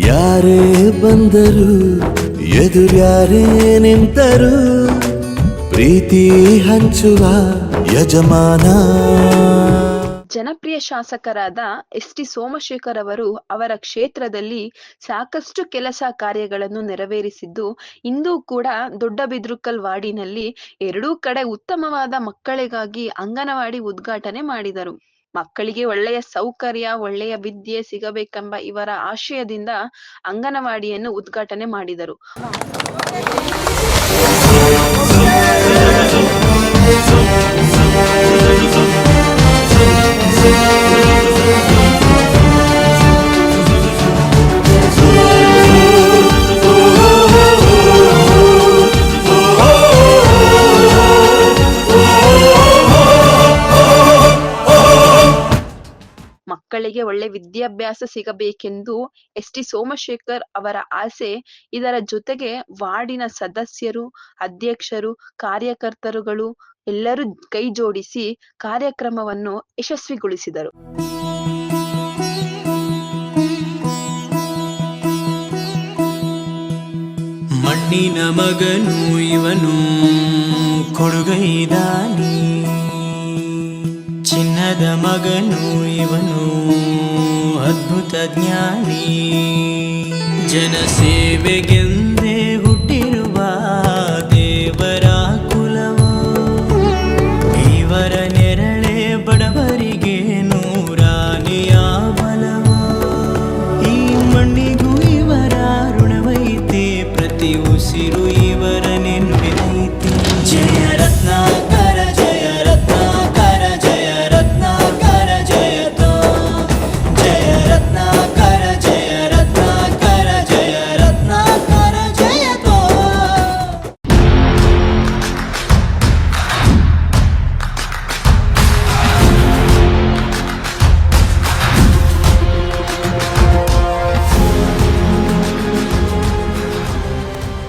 ಯಾರೇ ಬಂದರು ಎದುರ್ಯಾರೇ ನಿಂತರು, ಪ್ರೀತಿ ಹಂಚುವ ಯಜಮಾನ. ಜನಪ್ರಿಯ ಶಾಸಕರಾದ ಎಸ್ ಟಿ ಸೋಮಶೇಖರ್ ಅವರು ಅವರ ಕ್ಷೇತ್ರದಲ್ಲಿ ಸಾಕಷ್ಟು ಕೆಲಸ ಕಾರ್ಯಗಳನ್ನು ನೆರವೇರಿಸಿದ್ದು, ಇಂದು ಕೂಡ ದೊಡ್ಡಬಿದ್ರುಕಲ್ ವಾರ್ಡಿನಲ್ಲಿ ಎರಡೂ ಕಡೆ ಉತ್ತಮವಾದ ಮಕ್ಕಳಿಗಾಗಿ ಅಂಗನವಾಡಿ ಉದ್ಘಾಟನೆ ಮಾಡಿದರು. ಮಕ್ಕಳಿಗೆ ಒಳ್ಳೆಯ ಸೌಕರ್ಯ ಒಳ್ಳೆಯ ವಿದ್ಯೆ ಸಿಗಬೇಕೆಂಬ ಇವರ ಆಶಯದಿಂದ ಅಂಗನವಾಡಿಯನ್ನು ಉದ್ಘಾಟನೆ ಮಾಡಿದರು. ಮಕ್ಕಳಿಗೆ ಒಳ್ಳೆ ವಿದ್ಯಾಭ್ಯಾಸ ಸಿಗಬೇಕೆಂದು ಎಸ್ ಟಿ ಸೋಮಶೇಖರ್ ಅವರ ಆಸೆ. ಇದರ ಜೊತೆಗೆ ವಾರ್ಡಿನ ಸದಸ್ಯರು, ಅಧ್ಯಕ್ಷರು, ಕಾರ್ಯಕರ್ತರುಗಳು ಎಲ್ಲರೂ ಕೈ ಜೋಡಿಸಿ ಕಾರ್ಯಕ್ರಮವನ್ನು ಯಶಸ್ವಿಗೊಳಿಸಿದರು. ಮಣ್ಣಿನ ಮಗನು ಇವನು ಕೊಡುಗೈದಾನಿ. ಜ್ಞಾನದ ಮಗನು ಇವನು ಅದ್ಭುತ ಜ್ಞಾನಿ. ಜನಸೇವೆಗೆಂದೇ ಹುಟ್ಟಿರುವ ದೇವರ ಕುಲವ ಇವರ ನೆರಳೆ ಬಡವರಿಗೆ ನೂರಾನಿಯ ಬಲವ ಈ ಮಣ್ಣಿಗೂ ಇವರ ಋಣವೈತೆ ಪ್ರತಿ ಉಸಿರು